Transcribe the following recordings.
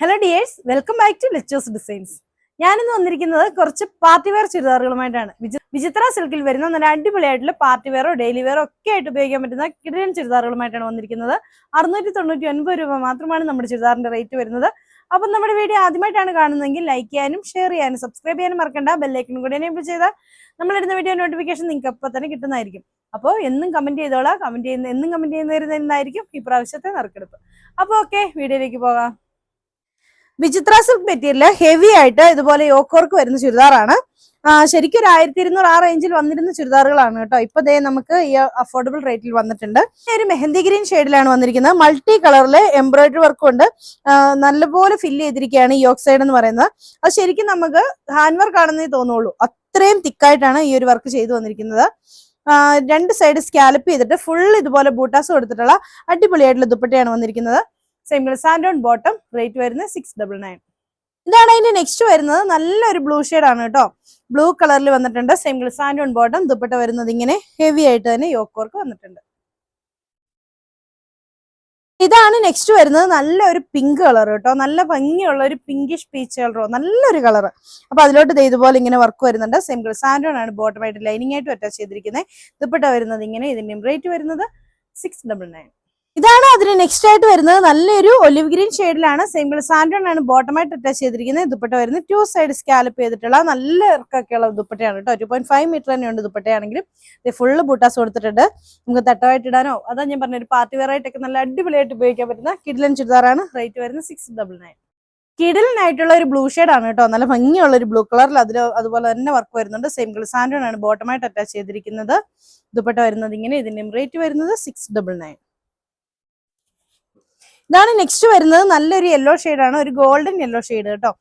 Hello dears welcome back to Lechos designs ഞാനിന്ന് വന്നിരിക്കുന്നത് കുറച്ച് പാർട്ടി വെയർ ചുരിദാറുകളുമായിട്ടാണ്. വിചി- വിചിത്ര സിൽക്കിൽ വരുന്ന നല്ല അടിപൊളിയായിട്ടുള്ള പാർട്ടി വെയറോ ഡെയിലി വെയറോ ഒക്കെ ആയിട്ട് ഉപയോഗിക്കാൻ പറ്റുന്ന കിടിലൻ ചുരിദാറുകളുമായിട്ടാണ് വന്നിരിക്കുന്നത്. അറുന്നൂറ്റി തൊണ്ണൂറ്റി ഒൻപത് രൂപ മാത്രമാണ് നമ്മുടെ ചുരിദാറിന്റെ റേറ്റ് വരുന്നത്. അപ്പം നമ്മുടെ വീഡിയോ ആദ്യമായിട്ടാണ് കാണുന്നതെങ്കിൽ ലൈക്ക് ചെയ്യാനും ഷെയർ ചെയ്യാനും സബ്സ്ക്രൈബ് ചെയ്യാനും മറക്കണ്ട. ബെല്ലൈക്കനും കൂടി എനേബിൾ ചെയ്താൽ നമ്മളിടുന്ന വീഡിയോ നോട്ടിഫിക്കേഷൻ നിങ്ങൾക്ക് അപ്പോൾ തന്നെ കിട്ടുന്നതായിരിക്കും. അപ്പോൾ എന്നും കമന്റ് ചെയ്തോളാം. കമന്റ് ചെയ്യുന്ന എന്നും കമന്റ് ചെയ്യുന്നവരുന്നതായിരിക്കും ഈ പ്രാവശ്യത്തെ നറുക്കെടുപ്പ്. അപ്പോൾ ഓക്കെ വീഡിയോയിലേക്ക് പോകാം. വിചിത്ര സിൽക്ക് മെറ്റീരിയൽ ഹെവി ആയിട്ട് ഇതുപോലെ യോക്കോർക്ക് വരുന്ന ചുരിദാറാണ്. ശരിക്കും ഒരു ആയിരത്തി ഇരുന്നൂറ് ആ റേഞ്ചിൽ വന്നിരുന്ന ചുരിദാറുകളാണ് കേട്ടോ. ഇപ്പൊ ദേ നമുക്ക് ഈ അഫോർഡബിൾ റേറ്റിൽ വന്നിട്ടുണ്ട്. ഒരു മെഹന്തി ഗ്രീൻ ഷെയ്ഡിലാണ് വന്നിരിക്കുന്നത്. മൾട്ടി കളറിലെ എംബ്രോയിഡറി വർക്കും ഉണ്ട്. നല്ലപോലെ ഫില്ല് ചെയ്തിരിക്കുകയാണ് ഈ ഓക്സൈഡ് എന്ന് പറയുന്നത്. അത് ശരിക്കും നമുക്ക് ഹാൻഡ് വർക്ക് ആണെന്നേ തോന്നുള്ളൂ. അത്രയും തിക്കായിട്ടാണ് ഈ ഒരു വർക്ക് ചെയ്തു വന്നിരിക്കുന്നത്. രണ്ട് സൈഡ് സ്കാലപ്പ് ചെയ്തിട്ട് ഫുൾ ഇതുപോലെ ബൂട്ടാസ് കൊടുത്തിട്ടുള്ള അടിപൊളിയായിട്ടുള്ള ദുപ്പട്ടയാണ് വന്നിരിക്കുന്നത്. കളർ സാൻഡോൺ ബോട്ടം റേറ്റ് വരുന്നത് സിക്സ് ഡബിൾ നയൻ ഇതാണ് അതിന്റെ നെക്സ്റ്റ് വരുന്നത്. നല്ലൊരു ബ്ലൂ ആണ് കേട്ടോ. ബ്ലൂ കളറിൽ വന്നിട്ടുണ്ട്. കളർ സാൻഡോൺ ബോട്ടം ദുപ്പട്ട വരുന്നത് ഇങ്ങനെ ഹെവി ആയിട്ട് തന്നെ യോക്ക് വർക്ക് വന്നിട്ടുണ്ട്. ഇതാണ് നെക്സ്റ്റ് വരുന്നത്. നല്ലൊരു പിങ്ക് കളർ കേട്ടോ. നല്ല ഭംഗിയുള്ള ഒരു പിങ്കിഷ് പീച്ച് കളറോ നല്ലൊരു കളർ അപ്പൊ അതിലോട്ട് ഇതുപോലെ ഇങ്ങനെ വർക്ക് വരുന്നുണ്ട്. കളർ സാൻഡോൺ ആണ് ബോട്ടം ആയിട്ട് ലൈനിങ് ആയിട്ട് അറ്റാച്ച് ചെയ്തിരിക്കുന്നത്. ദുപ്പട്ട വരുന്നത് ഇങ്ങനെ ഇതിന്റെയും റേറ്റ് വരുന്നത് സിക്സ് ഡബിൾ നയൻ ഇതാണ് അതിന് നെക്സ്റ്റ് ആയിട്ട് വരുന്നത്. നല്ലൊരു ഒലിവ് ഗ്രീൻ ഷെയ്ഡിലാണ് സെയിം സാൻഡ്രോൺ ആണ് ബോട്ടമായിട്ട് അറ്റാച്ച് ചെയ്തിരിക്കുന്നത്. ദുപ്പട്ട വരുന്നത് ടു സൈഡ് സ്കാലപ്പ് ചെയ്തിട്ടുള്ള നല്ല ഇറക്കൊക്കെയുള്ള ദുപ്പട്ടയാണ് കേട്ടോ. ടു പോയിന്റ് ഫൈവ് മീറ്റർ തന്നെയുണ്ട് ദുപ്പട്ടയാണെങ്കിലും. ഇത് ഫുള്ള് ബൂട്ടാസ് കൊടുത്തിട്ടുണ്ട്. നമുക്ക് തട്ടമായിട്ട് ഇടാനോ? അതാ ഞാൻ പറഞ്ഞ ഒരു പാർട്ടി വെയർ ആയിട്ടൊക്കെ നല്ല അടിപൊളിയായിട്ട് ഉപയോഗിക്കാൻ പറ്റുന്ന കിഡിലൻ ചുരിദാറാണ്. റേറ്റ് വരുന്നത് സിക്സ് ഡബിൾ നയൻ കിഡിലിനായിട്ടുള്ള ഒരു ബ്ലൂ ആണ് കേട്ടോ. നല്ല ഭംഗിയുള്ള ഒരു ബ്ലൂ കളറിൽ അതിൽ അതുപോലെ തന്നെ വർക്ക് വരുന്നുണ്ട്. സെയിം കളർ സാൻഡോൺ ആണ് ബോട്ടമായിട്ട് അറ്റാച്ച് ചെയ്തിരിക്കുന്നത്. ദുപ്പട്ട വരുന്നത് ഇങ്ങനെ. ഇതിന്റെയും റേറ്റ് വരുന്നത് സിക്സ് ഡബിൾ നയൻ ഇതാണ് നെക്സ്റ്റ് വരുന്നത്. നല്ലൊരു യെല്ലോ ആണ്. ഒരു ഗോൾഡൻ യെല്ലോ ഷെയ്ഡ് കേട്ടോ.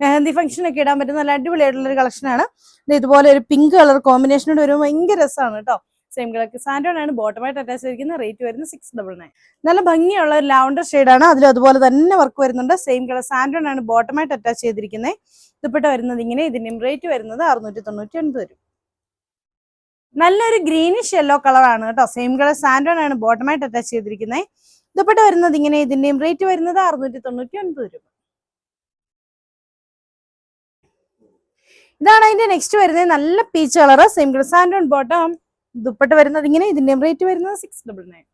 മെഹന്തി ഫംഗ്ഷൻ ഒക്കെ ഇടാൻ പറ്റുന്ന നല്ല അടിപൊളിയായിട്ടുള്ള ഒരു കളക്ഷനാണ് ഇതുപോലെ ഒരു പിങ്ക് കളർ കോമ്പിനേഷനോട് വരുമ്പോൾ ഭയങ്കര രസമാണ് കേട്ടോ. സെയിം കളർ സാൻഡോൺ ആണ്. ബോട്ടമായിട്ട് അറ്റാച്ച് ചെയ്തിരിക്കുന്ന റേറ്റ് വരുന്നത് സിക്സ് ഡബിൾ നയൻ നല്ല ഭംഗിയുള്ള ഒരു ലാവണ്ടർ ആണ്. അതിൽ അതുപോലെ തന്നെ വർക്ക് വരുന്നുണ്ട്. സെയിം കളർ സാൻഡോൺ ആണ് ബോട്ടമായിട്ട് അറ്റാച്ച് ചെയ്തിരിക്കുന്നത് ദുപ്പട്ട വരുന്നത് ഇങ്ങനെ. ഇതിന്റെയും റേറ്റ് വരുന്നത് അറുന്നൂറ്റി തൊണ്ണൂറ്റി ഒൻപത് രൂപ നല്ലൊരു ഗ്രീനിഷ് യെല്ലോ കളറാണ് കേട്ടോ. സെയിം കളർ സാൻഡോൺ ആണ് ബോട്ടമായിട്ട് അറ്റാച്ച് ചെയ്തിരിക്കുന്നത് ദുപ്പട്ട വരുന്നത് ഇങ്ങനെ ഇതിന്റെയും റേറ്റ് വരുന്നത് അറുന്നൂറ്റി തൊണ്ണൂറ്റി ഒൻപത് രൂപ. ഇതാണ് അതിന്റെ നെക്സ്റ്റ് വരുന്നത്. നല്ല പീച്ച് കളർ സെയിം കളർ സാൻഡോൺ ബോട്ടം ദുപ്പട്ട വരുന്നത് ഇങ്ങനെ ഇതിന്റെയും റേറ്റ് വരുന്നത് സിക്സ് ഡബിൾ നയൻ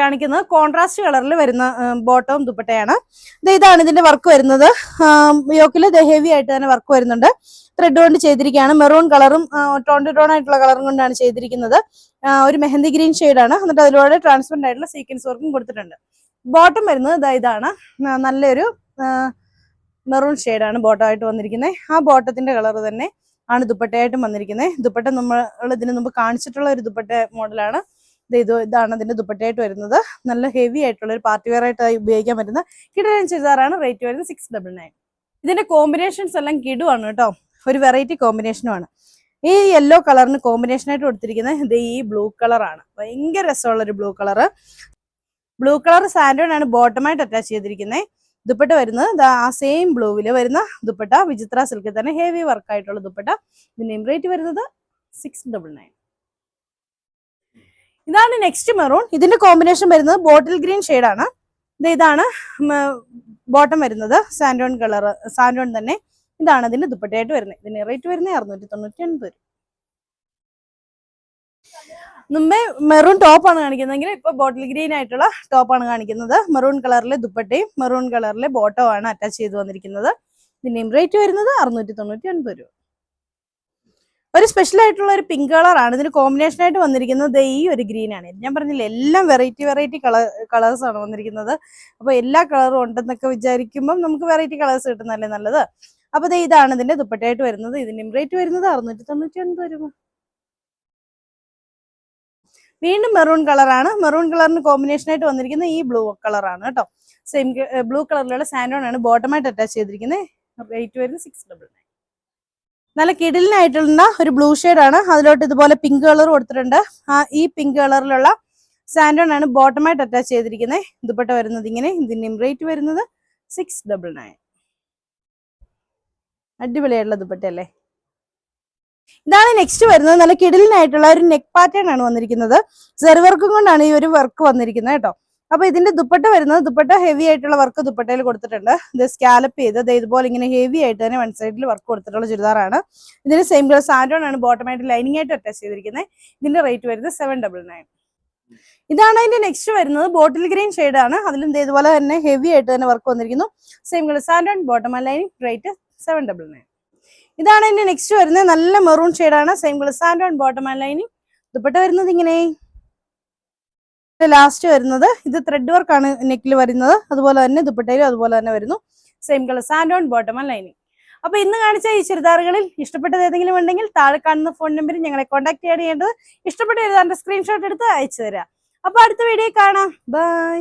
കാണിക്കുന്നത് കോൺട്രാസ്റ്റ് കളറിൽ വരുന്ന ബോട്ടവും ദുപ്പട്ടയാണ്. ഇതാണ് ഇതിന്റെ വർക്ക് വരുന്നത്. യോക്കിൽ ഹെവി ആയിട്ട് തന്നെ വർക്ക് വരുന്നുണ്ട്. ത്രെഡ് കൊണ്ട് ചെയ്തിരിക്കുകയാണ്. മെറൂൺ കളറും ടോൺ ടു ടോൺ ആയിട്ടുള്ള കളറും കൊണ്ടാണ് ചെയ്തിരിക്കുന്നത്. ഒരു മെഹന്തി ഗ്രീൻ ആണ്. എന്നിട്ട് അതിലൂടെ ട്രാൻസ്പെറന്റ് ആയിട്ടുള്ള സീക്വൻസ് വർക്കും കൊടുത്തിട്ടുണ്ട്. ബോട്ടം വരുന്നത് ഇതാ ഇതാണ്. നല്ലൊരു മെറൂൺ ഷെയ്ഡാണ് ബോട്ടമായിട്ട് വന്നിരിക്കുന്നത് ആ ബോട്ടത്തിന്റെ കളർ തന്നെ ആണ് ദുപ്പട്ടയായിട്ടും വന്നിരിക്കുന്നത് ദുപ്പട്ട നമ്മൾ ഇതിനു മുമ്പ് കാണിച്ചിട്ടുള്ള ഒരു ദുപ്പട്ട മോഡലാണ് ഇത് ഇത് ഇതാണ് അതിന്റെ ദുപ്പട്ടയായിട്ട് വരുന്നത്. നല്ല ഹെവി ആയിട്ടുള്ള ഒരു പാർട്ടി വെയർ ആയിട്ട് ഉപയോഗിക്കാൻ പറ്റുന്ന കിടലൻ ചുരിദാറാണ് റേറ്റ് വരുന്നത് സിക്സ് ഡബിൾ നയൻ ഇതിന്റെ കോമ്പിനേഷൻസ് എല്ലാം കിടുവാണ് കേട്ടോ. ഒരു വെറൈറ്റി കോമ്പിനേഷനുമാണ് ഈ യെല്ലോ കളറിന് കോമ്പിനേഷൻ ആയിട്ട് കൊടുത്തിരിക്കുന്നത് ഇത് ഈ ബ്ലൂ കളറാണ് ഭയങ്കര രസമുള്ള ഒരു ബ്ലൂ കളർ ബ്ലൂ കളർ സാൻഡോൺ ആണ് ബോട്ടമായിട്ട് അറ്റാച്ച് ചെയ്തിരിക്കുന്നത് ദുപ്പട്ട വരുന്നത് ആ സെയിം ബ്ലൂവിൽ വരുന്ന ദുപ്പട്ട വിചിത്ര സിൽക്കിൽ തന്നെ ഹെവി വർക്ക് ആയിട്ടുള്ള ദുപ്പട്ട. ഇതിന്റെയും റേറ്റ് വരുന്നത് സിക്സ് ഡബിൾ നയൻ ഇതാണ് നെക്സ്റ്റ് മെറൂൺ ഇതിന്റെ കോമ്പിനേഷൻ വരുന്നത് ബോട്ടിൽ ഗ്രീൻ ആണ്. ഇത് ഇതാണ് ബോട്ടം വരുന്നത് സാൻഡോൺ കളർ സാൻഡോൺ തന്നെ. ഇതാണ് ഇതിന്റെ ദുപ്പട്ടയായിട്ട് വരുന്നത്. ഇതിന്റെ റേറ്റ് വരുന്നത് അറുന്നൂറ്റി തൊണ്ണൂറ്റി ഒൻപത് രൂപ. മുമ്പേ മെറൂൺ ടോപ്പാണ് കാണിക്കുന്നതെങ്കിൽ ഇപ്പൊ ബോട്ടിൽ ഗ്രീൻ ആയിട്ടുള്ള ടോപ്പാണ് കാണിക്കുന്നത്. മെറൂൺ കളറിലെ ദുപ്പട്ടയും മെറൂൺ കളറിലെ ബോട്ടോ ആണ് അറ്റാച്ച് ചെയ്ത് വന്നിരിക്കുന്നത്. ഇതിന്റെയും റേറ്റ് വരുന്നത് അറുന്നൂറ്റി തൊണ്ണൂറ്റി ഒൻപത് രൂപ. ഒരു സ്പെഷ്യൽ ആയിട്ടുള്ള ഒരു പിങ്ക് കളറാണ് ഇതിന് കോമ്പിനേഷൻ ആയിട്ട് വന്നിരിക്കുന്നത് ഈ ഒരു ഗ്രീൻ ആണ്. ഞാൻ പറഞ്ഞില്ല എല്ലാം വെറൈറ്റി വെറൈറ്റി കളർ കളേഴ്സ് ആണ് വന്നിരിക്കുന്നത്. അപ്പൊ എല്ലാ കളറും ഉണ്ടെന്നൊക്കെ വിചാരിക്കുമ്പോൾ നമുക്ക് വെറൈറ്റി കളേഴ്സ് കിട്ടുന്നതല്ലേ നല്ലത്? അപ്പൊ ദേ ഇതാണ് ഇതിന്റെ ദുപ്പട്ടയായിട്ട് വരുന്നത്. ഇതിന്റെയും റേറ്റ് വരുന്നത് അറുന്നൂറ്റി തൊണ്ണൂറ്റി ഒൻപത് രൂപ വീണ്ടും മെറൂൺ കളറാണ് മെറൂൺ കളറിന് കോമ്പിനേഷൻ ആയിട്ട് വന്നിരിക്കുന്നത് ഈ ബ്ലൂ കളറാണ് കേട്ടോ. സെയിം ബ്ലൂ കളറിലുള്ള സാൻഡോൺ ആണ് ബോട്ടമായിട്ട് അറ്റാച്ച് ചെയ്തിരിക്കുന്നത്. റേറ്റ് വരുന്നത് സിക്സ് ഡബിൾ നയൻ നല്ല കിടിലിനായിട്ടുള്ള ഒരു ബ്ലൂ ആണ്. അതിലോട്ട് ഇതുപോലെ പിങ്ക് കളർ കൊടുത്തിട്ടുണ്ട്. ആ ഈ പിങ്ക് കളറിലുള്ള സാൻഡോൺ ആണ് ബോട്ടമായിട്ട് അറ്റാച്ച് ചെയ്തിരിക്കുന്നത് ദുപ്പട്ട വരുന്നത് ഇങ്ങനെ. ഇതിന്റെയും റേറ്റ് വരുന്നത് സിക്സ് ഡബിൾ നയൻ അടിപൊളിയായിട്ടുള്ള ദുപ്പട്ട അല്ലേ? ഇതാണ് നെക്സ്റ്റ് വരുന്നത്. നല്ല കിടിലിനായിട്ടുള്ള ഒരു നെക്ക് പാറ്റേൺ ആണ് വന്നിരിക്കുന്നത്. സെർവർക്കും കൊണ്ടാണ് ഈ ഒരു വർക്ക് വന്നിരിക്കുന്നത് കേട്ടോ. അപ്പൊ ഇതിന്റെ ദുപ്പട്ട വരുന്നത് ദുപ്പട്ട ഹെവി ആയിട്ടുള്ള വർക്ക് ദുപ്പട്ടയിൽ കൊടുത്തിട്ടുണ്ട്. ഇത് സ്കാലപ്പ് ചെയ്ത് ഇത് ഇതുപോലെ ഇങ്ങനെ ഹെവി ആയിട്ട് തന്നെ വൺ സൈഡിൽ വർക്ക് കൊടുത്തിട്ടുള്ള ചുരിദാറാണ്. ഇതിന് സെയിം കളർ സാൻഡോൺ ആണ് ബോട്ടമായിട്ട് ലൈനിങ് ആയിട്ട് അറ്റാച്ച് ചെയ്തിരിക്കുന്നത് ഇതിന്റെ റേറ്റ് വരുന്നത് സെവൻ ഡബിൾ നയൻ ഇതാണ് അതിന്റെ നെക്സ്റ്റ് വരുന്നത് ബോട്ടിൽ ഗ്രീൻ ആണ്. അതിലും ഇതുപോലെ തന്നെ ഹെവി ആയിട്ട് തന്നെ വർക്ക് വന്നിരിക്കുന്നു. Same colour സാൻഡോൺ bottom lining rate seven double nine ഇതാണ് അതിന്റെ നെക്സ്റ്റ് വരുന്നത് നല്ല മെറൂൺ ആണ്. സെയിം കളർ സാൻഡോൺ ബോട്ടം ലൈനിങ് ദുപ്പട്ട വരുന്നത് ഇങ്ങനെ. ലാസ്റ്റ് വരുന്നത്. ഇത് ത്രെഡ് വർക്ക് ആണ് നെക്കിൽ വരുന്നത്. അതുപോലെ തന്നെ ദുപ്പട്ടയിലും അതുപോലെ തന്നെ വരുന്നു. Same colour sand on bottom and lining അപ്പൊ ഇന്ന് കാണിച്ച ഈ ചുരിദാറുകളിൽ ഇഷ്ടപ്പെട്ടത് ഏതെങ്കിലും ഉണ്ടെങ്കിൽ താഴെ കാണുന്ന ഫോൺ നമ്പറിൽ ഞങ്ങളെ കോൺടാക്ട് ചെയ്യേണ്ടത്. ഇഷ്ടപ്പെട്ട ചുരിദാറിന്റെ സ്ക്രീൻഷോട്ട് എടുത്ത് അയച്ചു തരാം. അപ്പൊ അടുത്ത വീഡിയോ കാണാം. ബൈ